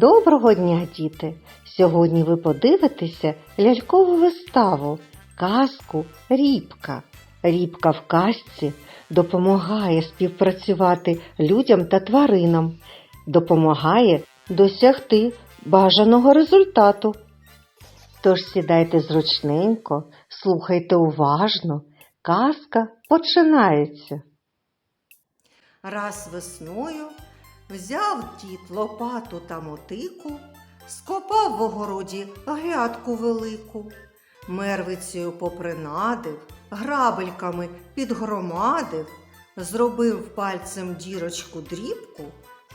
Доброго дня, діти! Сьогодні ви подивитеся лялькову виставу, казку Рібка. Рібка в казці допомагає співпрацювати людям та тваринам, допомагає досягти бажаного результату. Тож сідайте зручненько, слухайте уважно, казка починається. Раз весною взяв дід лопату та мотику, скопав в огороді грядку велику, мервицею попринадив, грабельками підгромадив, зробив пальцем дірочку дрібку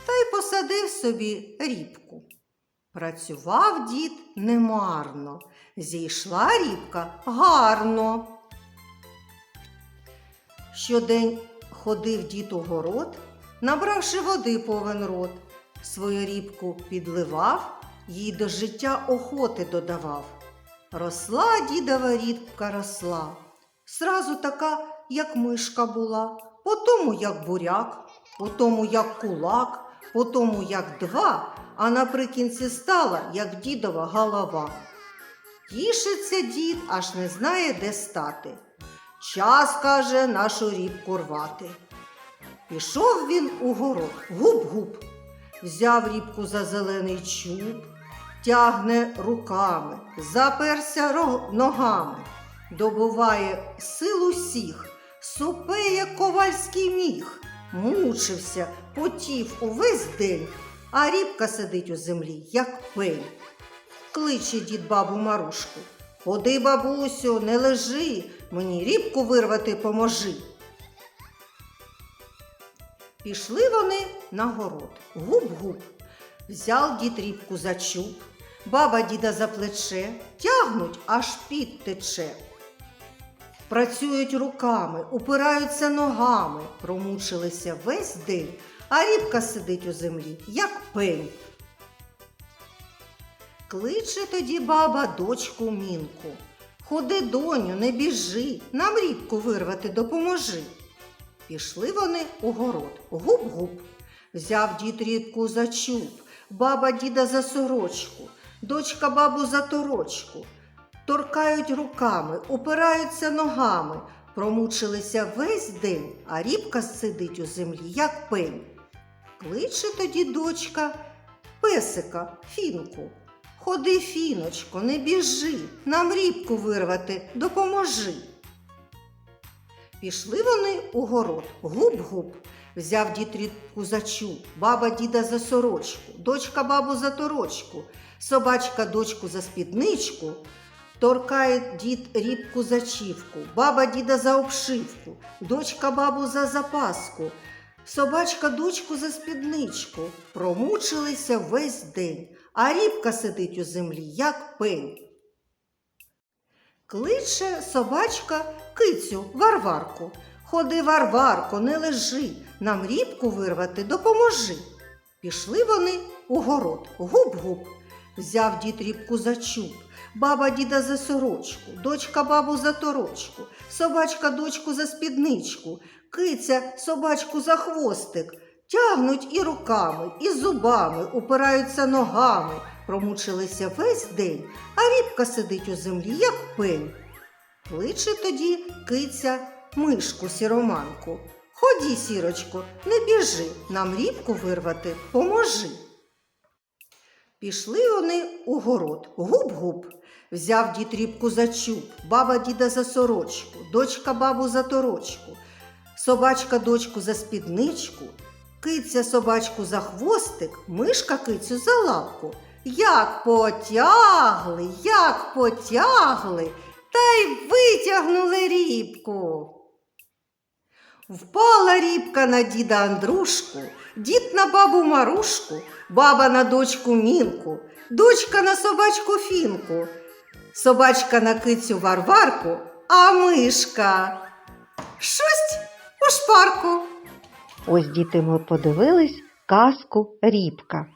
та й посадив собі рібку. Працював дід немарно, зійшла рібка гарно. Щодень ходив дід у город, набравши води повен рот, свою рібку підливав, їй до життя охоти додавав. Росла дідова рібка росла, сразу така, як мишка була, потому як буряк, потому як кулак, потому як два, а наприкінці стала, як дідова голова. Тішиться дід, аж не знає, де стати. Час, каже, нашу рібку рвати. Пішов він у город, губ-губ, взяв рібку за зелений чуб, тягне руками, заперся ногами, добуває сил усіх, сопе, як ковальський міг, мучився, потів увесь день, а рібка сидить у землі, як пень. Кличе дід бабу Марушку. Ходи, бабусю, не лежи, мені рібку вирвати поможи. Пішли вони на город, губ-губ. Взяв дід рібку за чуб, баба діда за плече, тягнуть, аж під тече. Працюють руками, упираються ногами, промучилися весь день, а рібка сидить у землі, як пень. Кличе тоді баба дочку мінку. Ходи, доню, не біжи, нам рібку вирвати допоможи. Пішли вони у город, губ-губ. Взяв дід рібку за чуб, баба діда за сорочку, дочка бабу за торочку. Торкають руками, упираються ногами, промучилися весь день, а рібка сидить у землі, як пень. Кличе тоді дочка песика, фінку. Ходи, фіночко, не біжи, нам рібку вирвати, допоможи. Пішли вони у город, губ-губ. Взяв дід рідку за баба діда за сорочку, дочка бабу за торочку, собачка дочку за спідничку, торкає дід рібку за чівку, баба діда за обшивку, дочка бабу за запаску, собачка дочку за спідничку. Промучилися весь день, а рібка сидить у землі, як пень. Кличе собачка кицю Варварку. Ходи, Варварко, не лежи, нам рібку вирвати допоможи. Пішли вони у город, губ-губ. Взяв дід рібку за чуб, баба діда за сорочку, дочка бабу за торочку, собачка дочку за спідничку, киця собачку за хвостик. Тягнуть і руками, і зубами, упираються ногами, промучилися весь день, а рібка сидить у землі, як пень. Кличе тоді киця мишку сіроманку. Ході, сірочко, не біжи, нам рібку вирвати, поможи. Пішли вони у город, губ-губ. Взяв дід рібку за чуб, баба діда за сорочку, дочка бабу за торочку, собачка дочку за спідничку, киця собачку за хвостик, мишка кицю за лапку. Як потягли, як потягли, та й витягнули рібку. Впала рібка на діда Андрушку, дід на бабу Марушку, баба на дочку Мінку, дочка на собачку Фінку, собачка на кицю Варварку, а мишка. Щось у шпарку. Ось діти ми подивились казку Рібка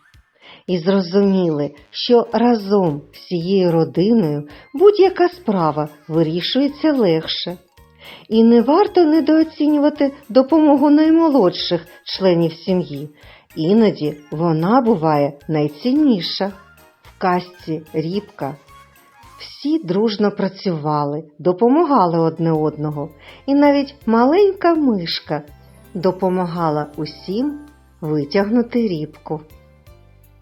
і зрозуміли, що разом з цією родиною будь-яка справа вирішується легше. І не варто недооцінювати допомогу наймолодших членів сім'ї. Іноді вона буває найцінніша. В казці рібка. Всі дружно працювали, допомагали одне одного, і навіть маленька мишка допомагала усім витягнути рібку.